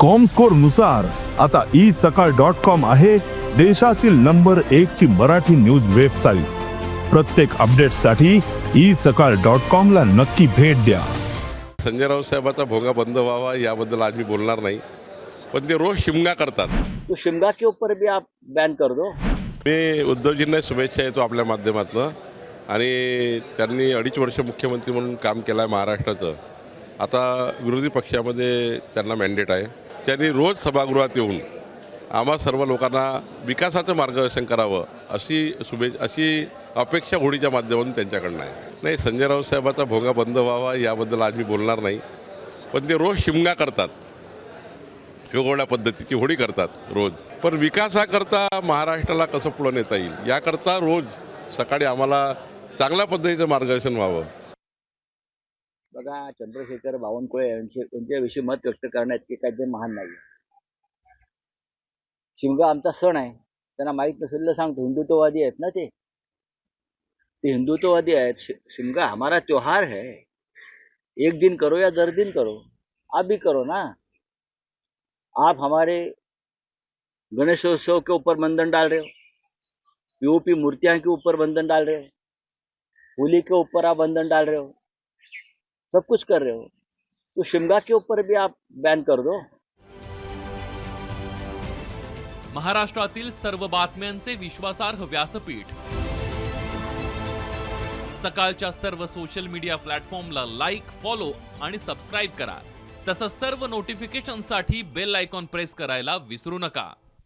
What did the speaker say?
कॉमस्कोरनुसार आता ई सकाळ dot com आहे देशातील नंबर एक ची मराठी न्यूज वेबसाईट प्रत्येक अपडेटसाठी ई सकाळ डॉट कॉम ला नक्की भेट द्या. संजय राऊत साहेबाचा भोंगा बंद व्हावा याबद्दल आज मी बोलणार नाही पण ते रोज शिमगा करतात. तो शिमला के ऊपर भी आप बैन कर दो. मी उद्धवजींना शुभेच्छा येतो आपल्या माध्यमातून आणि त्यांनी अडीच वर्ष मुख्यमंत्री म्हणून काम केलं आहे महाराष्ट्राचं. आता विरोधी पक्षामध्ये त्यांना मॅन्डेट आहे. त्यांनी रोज सभागृहात येऊन आम्हा सर्व लोकांना विकासाचं मार्गदर्शन करावं अशी शुभे अशी अपेक्षा होळीच्या माध्यमातून त्यांच्याकडनं आहे. नाही संजय राऊत साहेबाचा भोंगा बंद व्हावा याबद्दल आज मी बोलणार नाही पण ते रोज शिमगा करतात. वेगवेगळ्या पद्धतीची होळी करतात रोज. पण विकासाकरता महाराष्ट्राला कसं पुढं नेता येईल? याकरता रोज सकाळी आम्हाला चांगल्या पद्धतीचं मार्गदर्शन व्हावं. बघा चंद्रशेखर बावनकुळे यांचे यांच्याविषयी मत व्यक्त करण्यात की काही ते महान नाही शिमगा आमचा सण आहे. त्यांना माहीत नसेल तर सांगतो. हिंदुत्ववादी आहेत ना ते? ते हिंदुत्ववादी आहेत. शिमगा हमारा त्योहार है. एक दिन करो या दर दिन करो. आप भी करो ना. आप हमारे गणेशोत्सव के ऊपर बंधन डाल रहे हो. यूपी मूर्तियां के ऊपर बंधन डाल रहे हो. होली के ऊपर आप बंधन डाल रहे हो. सब कुछ कर रहे हो। तो शिमला के ऊपर भी आप बैन कर दो। महाराष्ट्रातील सर्व बातम्यांचे विश्वासार्ह व्यासपीठ. सकाळच्या सर्व सोशल मीडिया प्लॅटफॉर्मला लाईक फॉलो आणि सबस्क्राईब करा. तसंच सर्व नोटिफिकेशनसाठी बेल आयकॉन प्रेस करायला विसरू नका.